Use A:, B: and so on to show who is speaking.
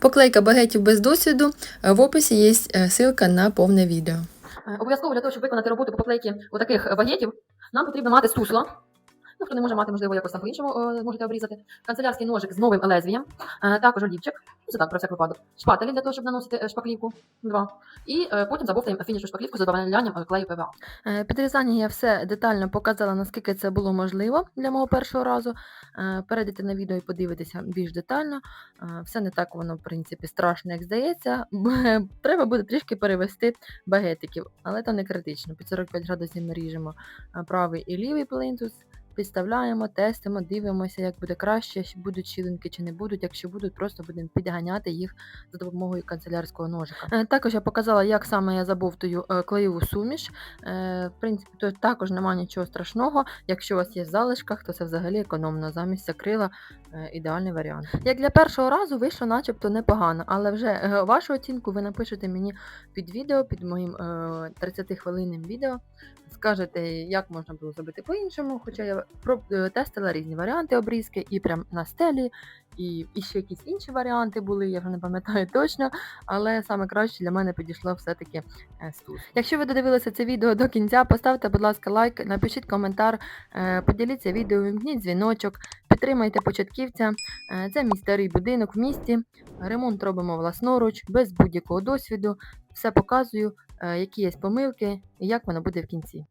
A: Поклейка багетів без досвіду. е, В описі є е, ссылка на повне відео.
B: Е, Обов'язково для того, щоб виконати роботу по поклейці таких багетів, нам потрібно мати сусло. Ну, хто не може мати, можливо, якось там по-іншому е, можете обрізати. Канцелярський ножик з новим лезвієм, е, також олівчик, це так, про всяк випадок. Шпателі для того, щоб наносити е, шпаклівку. Два. І потім забовтаємо фінішну шпаклівку з додаванням клею ПВА.
A: Підрізання я все детально показала, наскільки це було можливо для мого першого разу. Перейдете на відео і подивитеся більш детально. Все не так воно, в принципі, страшно, як здається. Треба буде трішки перевести багетиків, але то не критично. Під 45 градусів ми ріжемо правий і лівий плинтус. Підставляємо, тестимо, дивимося, як буде краще, будуть щілинки чи не будуть. Якщо будуть, просто будемо підганяти їх за допомогою канцелярського ножика. Е, Також я показала, як саме я забовтую е, клеєву суміш. Е, В принципі, тут також немає нічого страшного. Якщо у вас є в залишках, то це взагалі економно. Замість акрила е, ідеальний варіант. Як для першого разу вийшло начебто непогано, але вже вашу оцінку ви напишете мені під відео, під моїм е, 30 хвилинним відео. Скажете, як можна було зробити по-іншому, хоча я тестила різні варіанти обрізки, і прям на стелі, і, і ще якісь інші варіанти були, я вже не пам'ятаю точно, але саме краще для мене підійшло все-таки е, стус. Якщо ви додивилися це відео до кінця, поставте, будь ласка, лайк, напишіть коментар, е, поділіться відео, вімкніть дзвіночок, підтримайте початківця. Е, Це мій старий будинок в місті. Ремонт робимо власноруч, без будь-якого досвіду. Все показую, е, які є помилки і як воно буде в кінці.